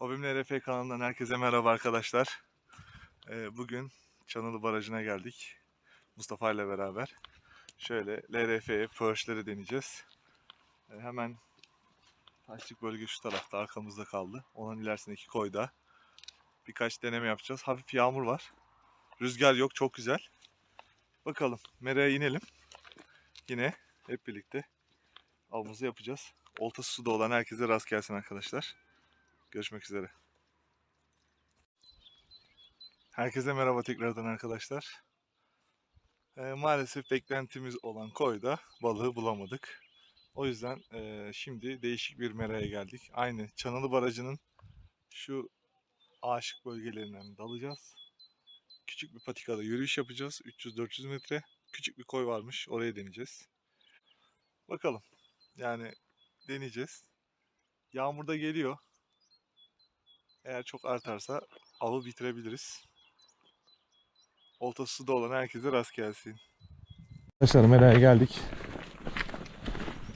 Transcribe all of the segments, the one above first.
Hobim LRF kanalından herkese merhaba arkadaşlar. Ee, bugün Çanılı Barajı'na geldik. Mustafa ile beraber. Şöyle LRF'ye Perch'leri deneyeceğiz. Ee, hemen taşlık bölge şu tarafta arkamızda kaldı. Onun ilerisindeki koyda. Birkaç deneme yapacağız. Hafif yağmur var. Rüzgar yok çok güzel. Bakalım meraya inelim. Yine hep birlikte avımızı yapacağız. Oltası suda olan herkese rast gelsin arkadaşlar. Görüşmek üzere. Herkese merhaba tekrardan arkadaşlar. Ee, maalesef beklentimiz olan koyda balığı bulamadık. O yüzden eee, şimdi değişik bir meraya geldik. Aynı Çanalı Barajı'nın şu aşık bölgelerinden dalacağız. Küçük bir patikada yürüyüş yapacağız. 300-400 metre. Küçük bir koy varmış. Oraya deneyeceğiz. Bakalım. Yani deneyeceğiz. Yağmur da geliyor. Eğer çok artarsa avı bitirebiliriz. Oltası suda olan herkese rast gelsin. Arkadaşlar Mera'ya geldik.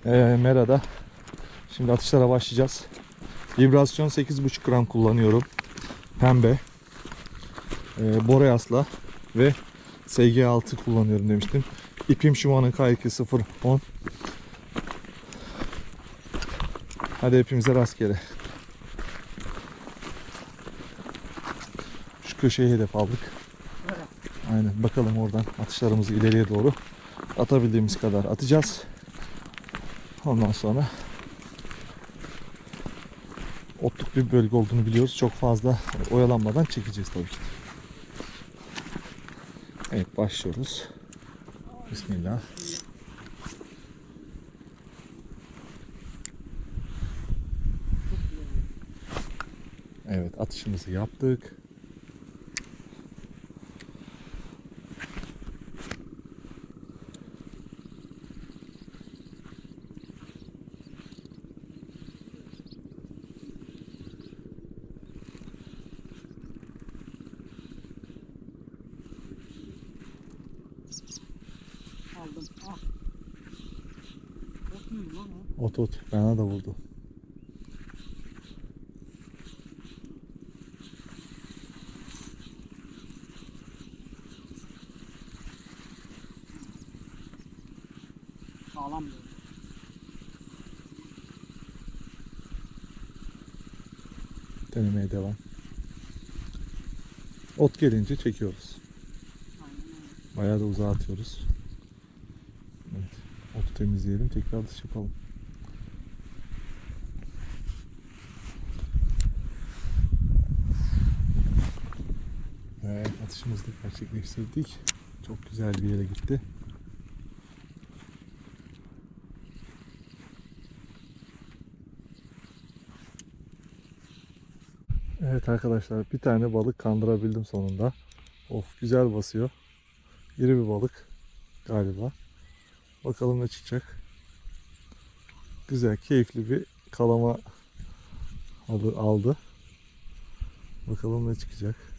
Ee, Mera'da şimdi atışlara başlayacağız. Vibrasyon 8,5 gram kullanıyorum. Pembe. Ee, Boreas'la ve SG6 kullanıyorum demiştim. İpim Shimano K2 010. Hadi hepimize rastgele. Şu köşeye hedef aldık. Aynen bakalım oradan atışlarımızı ileriye doğru atabildiğimiz kadar atacağız. Ondan sonra otluk bir bölge olduğunu biliyoruz. Çok fazla oyalanmadan çekeceğiz tabii ki. Evet başlıyoruz. Bismillah. Evet atışımızı yaptık. Aldım. Ah. Ot muyum lan o? Ot ot. Bana da vurdu. Sağlam böyle. Denemeye devam. Ot gelince çekiyoruz. Bayağı da uzağa atıyoruz. Evet. Otu temizleyelim. Tekrar atış yapalım. Evet atışımızı da gerçekleştirdik. Çok güzel bir yere gitti. Evet arkadaşlar bir tane balık kandırabildim sonunda. Of güzel basıyor. İri bir balık galiba. Bakalım ne çıkacak. Güzel, keyifli bir kalama aldı. Bakalım ne çıkacak.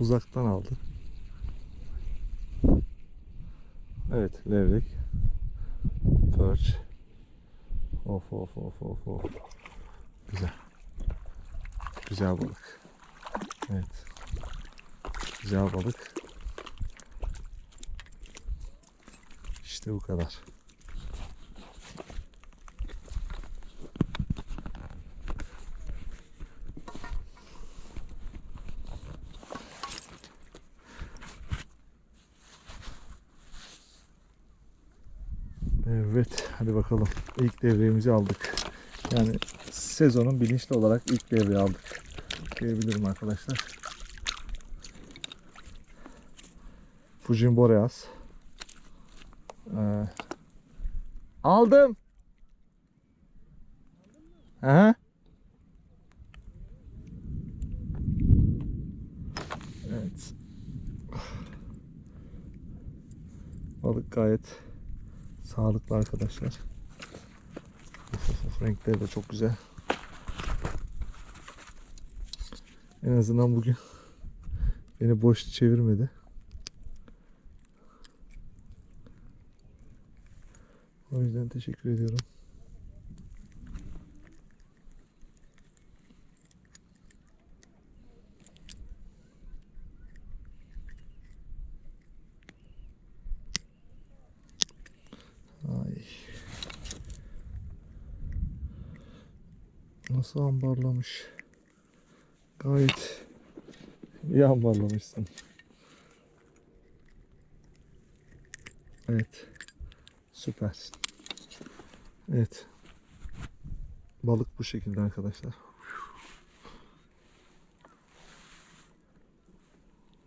Uzaktan aldı. Evet, levrek. Perch. Of of of of of. Güzel. Güzel balık. Evet. Güzel balık. İşte bu kadar. Evet, hadi bakalım. İlk devremizi aldık. Yani sezonun bilinçli olarak ilk devreyi aldık. Diyebilirim arkadaşlar. Fujin Boreas. Ee, aldım. Aha. Evet. Balık gayet sağlıklı arkadaşlar. Of, of, of, renkleri de çok güzel. En azından bugün beni boş çevirmedi. O yüzden teşekkür ediyorum. Nasıl ambarlamış? Gayet iyi ambarlamışsın. Evet. Süpersin. Evet. Balık bu şekilde arkadaşlar.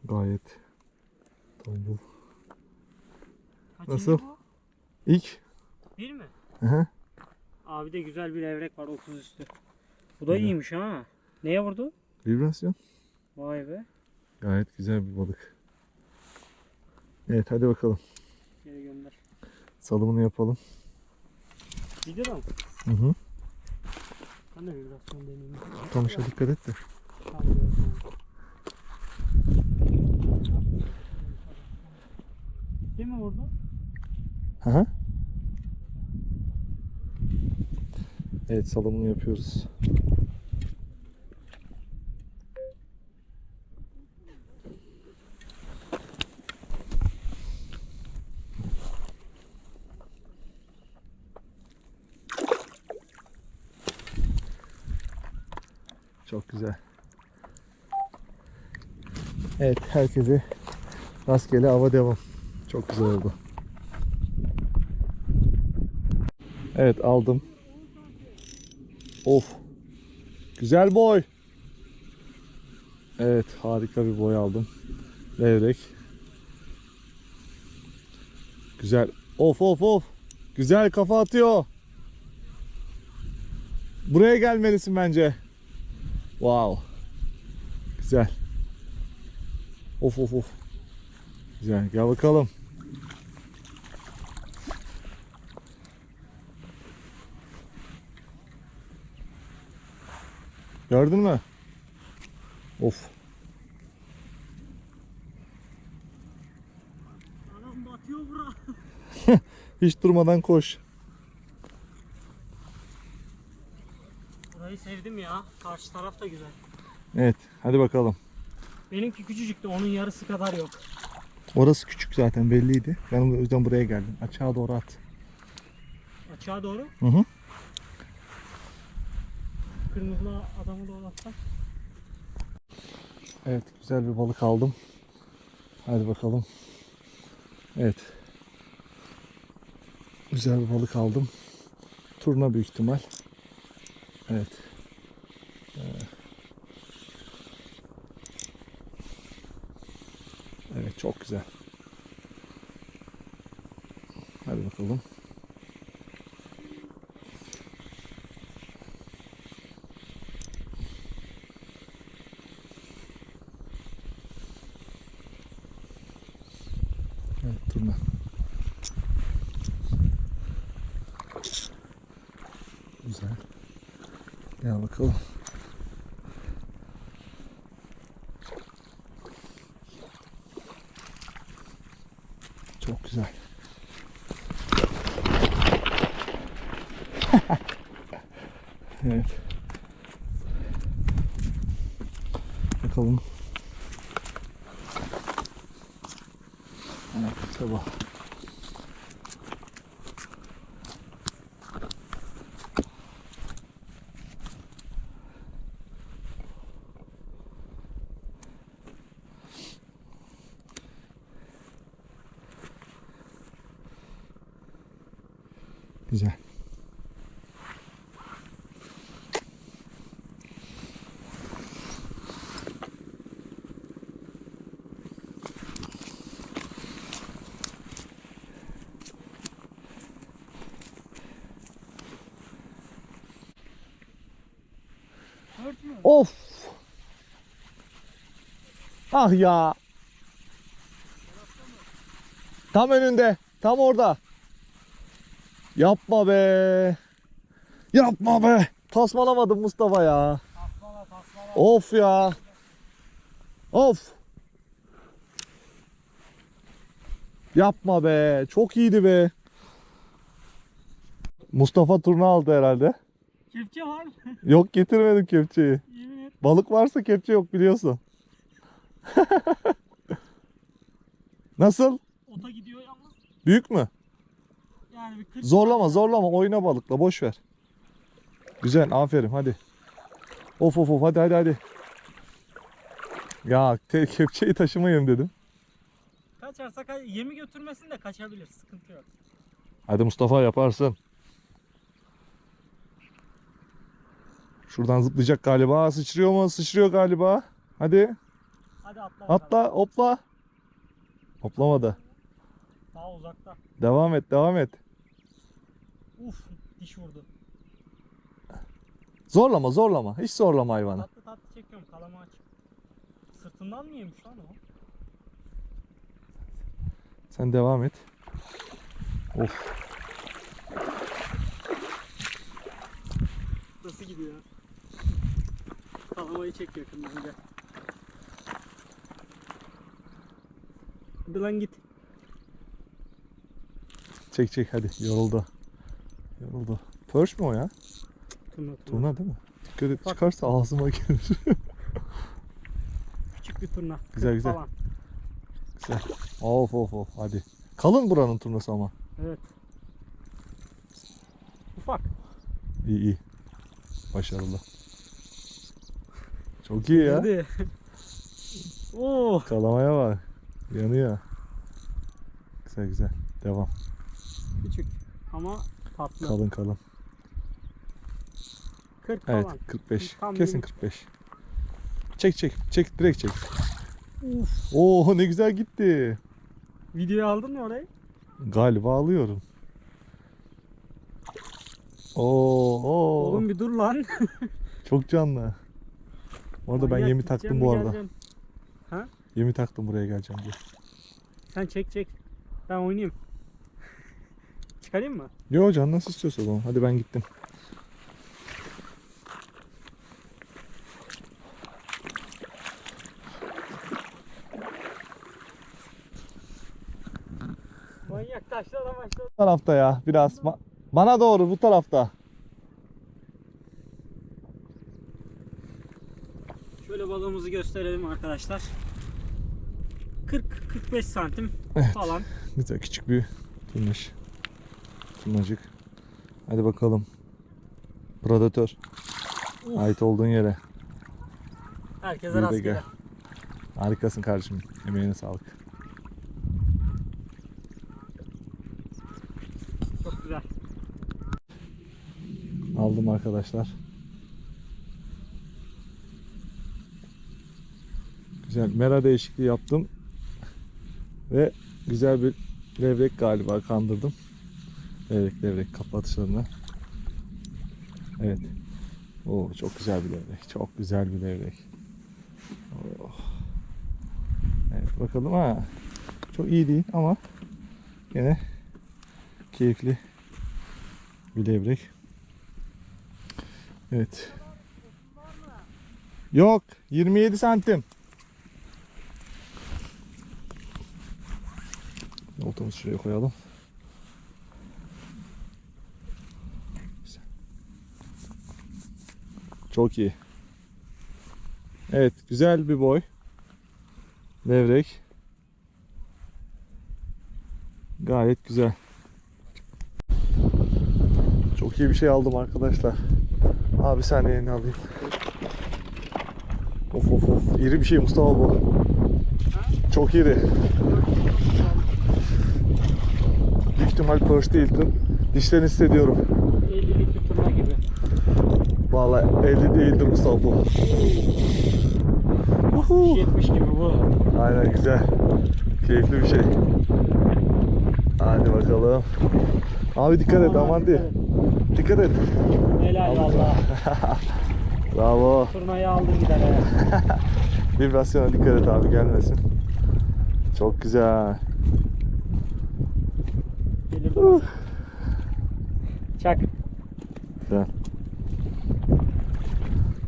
Gayet tombul. Kaçıncı Nasıl? bu? İlk. Bir mi? Hı hı. Abi de güzel bir levrek var 30 üstü. Bu da Evet. iyiymiş ha. Neye vurdu? Vibrasyon. Vay be. Gayet güzel bir balık. Evet hadi bakalım. Geri gönder. Salımını yapalım. Gidiyor mu? Hı hı. Ben de vibrasyon deneyeyim. Kamışa dikkat et de. Gitti mi vurdu? Hı hı. Evet salımını yapıyoruz. Çok güzel. Evet herkese rastgele hava devam. Çok güzel oldu. Evet aldım. Of. Güzel boy. Evet harika bir boy aldım. Levrek. Güzel. Of of of. Güzel kafa atıyor. Buraya gelmelisin bence. Wow. Güzel. Of of of. Güzel. Gel bakalım. Gördün mü? Of. Anam batıyor bura. Hiç durmadan koş. Burayı sevdim ya. Karşı taraf da güzel. Evet. Hadi bakalım. Benimki küçücüktü. Onun yarısı kadar yok. Orası küçük zaten belliydi. Ben o yüzden buraya geldim. Açığa doğru at. Açığa doğru. Hı hı. Kırmızı adamı da atsak. Evet. Güzel bir balık aldım. Hadi bakalım. Evet. Güzel bir balık aldım. Turna büyük ihtimal. Evet. Ee, Evet çok güzel. Hadi bakalım. Evet turna. Güzel. Gel bakalım. Çok güzel. evet. Bakalım. Evet, sabah. Güzel. Dört mü? Of. Ah ya. Tam önünde. Tam orada. Yapma be. Yapma be. Tasmalamadım Mustafa ya. Tasmala tasmala. Of ya. Of. Yapma be. Çok iyiydi be. Mustafa turna aldı herhalde. Kepçe var mı? Yok getirmedim kepçeyi. Yemin et. Balık varsa kepçe yok biliyorsun. Nasıl? Ota gidiyor yalnız. Büyük mü? Yani bir 40 Zorlama zorlama oyna balıkla boş ver. Güzel aferin hadi. Of of of hadi hadi hadi. Ya te- kepçeyi taşımayayım dedim. Kaçarsa ka- yemi götürmesin de kaçabilir. Sıkıntı yok. Hadi Mustafa yaparsın. Şuradan zıplayacak galiba. Sıçrıyor mu? Sıçrıyor galiba. Hadi. Hadi atla. bakalım. Atla hopla. Hoplamadı. Daha uzakta. Devam et devam et. Uf diş vurdu. Zorlama zorlama. Hiç zorlama hayvanı. Tatlı tatlı çekiyorum kalama aç. Sırtından mı yemiş lan o? Sen devam et. Of. Nasıl gidiyor? Kalamayı çek yakından gel. Hadi lan git. Çek çek hadi. Yoruldu. Yoruldu. Pörş mü o ya? Turna turna. Turna değil mi? Dikkat et Bak. çıkarsa ağzıma gelir. Küçük bir turna. Güzel, güzel. Falan. Güzel. Of of of hadi. Kalın buranın turnası ama. Evet. Ufak. İyi iyi. Başarılı. Çok iyi ya. Hadi. Oo. Kalamaya bak. Yanıyor. Güzel güzel. Devam. Küçük ama tatlı. Kalın kalın. 40 Evet falan. 45. Tam Kesin benim- 45. Çek çek. Çek direkt çek. Uf. Oo ne güzel gitti. Videoyu aldın mı orayı? Galiba alıyorum. Oo, oo. Oğlum bir dur lan. Çok canlı. Orada ben Manyak, yemi gideceğim taktım mi, bu arada. geleceğim? Yemi taktım buraya geleceğim diye. Sen çek çek. Ben oynayayım. Çıkarayım mı? Yo can nasıl istiyorsa o zaman. Hadi ben gittim. Manyak taşlara başladı. Bu tarafta ya biraz. Ba- bana doğru bu tarafta. Balığımızı gösterelim arkadaşlar. 40-45 santim Evet. falan. Güzel küçük bir turnuş. Turnacık. Hadi bakalım. Predatör. Uf. Ait olduğun yere. Herkese Bir de rastgele. gel. Harikasın kardeşim. Emeğine sağlık. Çok güzel. Aldım arkadaşlar. Güzel. Mera değişikliği yaptım. Ve güzel bir levrek galiba kandırdım. Levrek levrek kapatışlarına. Evet. Oo, çok güzel bir levrek. Çok güzel bir levrek. Oh. Evet bakalım ha. Çok iyi değil ama yine keyifli bir levrek. Evet. Yok. 27 santim. Oltamızı şuraya koyalım. Çok iyi. Evet. Güzel bir boy. Levrek. Gayet güzel. Çok iyi bir şey aldım arkadaşlar. Abi saniye elini alayım. Of of of. İri bir şey Mustafa bu. Çok iri. İhtimal perch değildir. Dişlerini hissediyorum. 50'lik bir turna gibi. Vallahi 50 değildir Mustafa bu. Uhu. 70 gibi bu. Aynen güzel. Keyifli bir şey. Hadi bakalım. Abi dikkat et Aman aman et. Dikkat et. Helal valla. Bravo. Turnayı aldım gider he. Vibrasyona dikkat et abi gelmesin. Çok güzel. Dur. Çak. Güzel.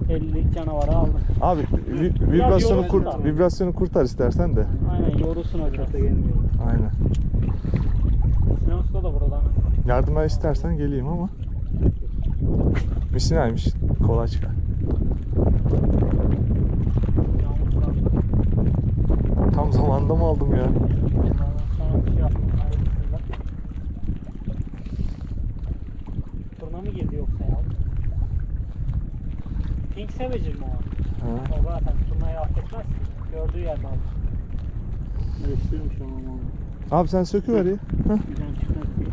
50'lik canavarı aldım. Abi vi- vibrasyonu kurt da. vibrasyonu kurtar istersen de. Aynen yorulsun o biraz. Aynen. Sinan Usta da buradan. Yardıma istersen geleyim ama. Misinaymış. Kolay çıkar. Tam zamanında mı aldım ya? Ondan sonra bir şey yaptım. Hayırlısıyla. Sevecek mi o? Ha. O zaten turnayı affetmez ki. Gördüğü yerde alır. Değiştirmiş ama onu. Abi sen söküver ya. Heh.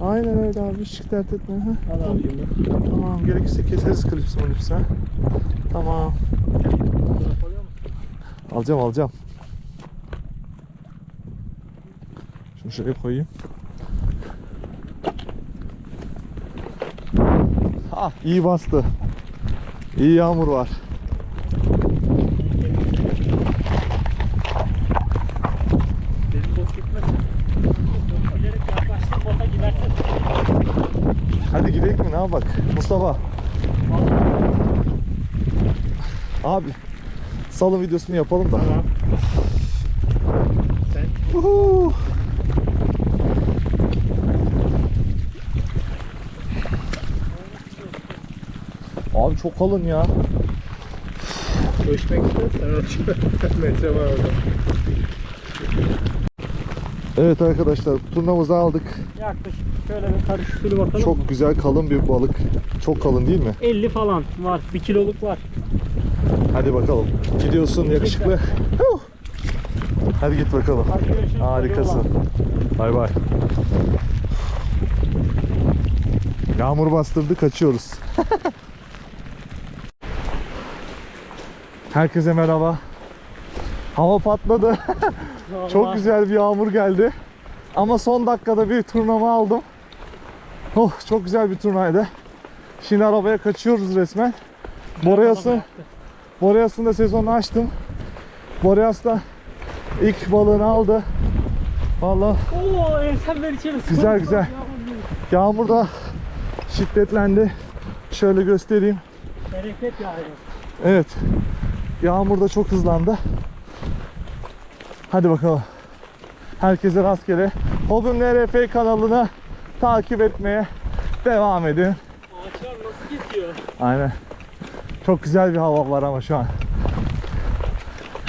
Aynen öyle abi hiç dert etme. Heh. Al abi şimdi. Tamam gerekirse keseriz klipsi ha. Tamam. Alacağım alacağım. Şunu şuraya koyayım. Ah iyi bastı. İyi yağmur var. Mustafa. Abi salın videosunu yapalım da. Tamam. Sen Uhu. Abi çok kalın ya. ölçmek istersen. Metre var orada. Evet arkadaşlar turnamızı aldık. Yaklaşık şöyle bir karış bakalım mı? Çok güzel kalın bir balık. Çok kalın değil mi? 50 falan var. 1 kiloluk var. Hadi bakalım. Gidiyorsun yakışıklı. Hadi git bakalım. Hadi görüşürüz. Harikasın. Bay bay. Yağmur bastırdı kaçıyoruz. Herkese merhaba. Hava patladı. Çok güzel bir yağmur geldi. Ama son dakikada bir turnama aldım. Oh çok güzel bir turnaydı. Şimdi arabaya kaçıyoruz resmen. Boreas'ın Boreas'ın da sezonu açtım. Boreas da ilk balığını aldı. Vallahi Oo ensemler içeri Güzel, güzel. yağmur da şiddetlendi. Şöyle göstereyim. Bereket yağıyor. Evet. Yağmur da çok hızlandı. Hadi bakalım. Herkese rastgele. Hobim NRF kanalına takip etmeye devam edin. Ağaçlar nasıl kesiyor? Aynen. Çok güzel bir hava var ama şu an.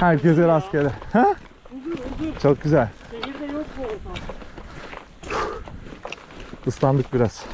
Herkese rastgele. Ha? Huzur huzur. Çok güzel. Şehirde yok bu ortam. Islandık biraz.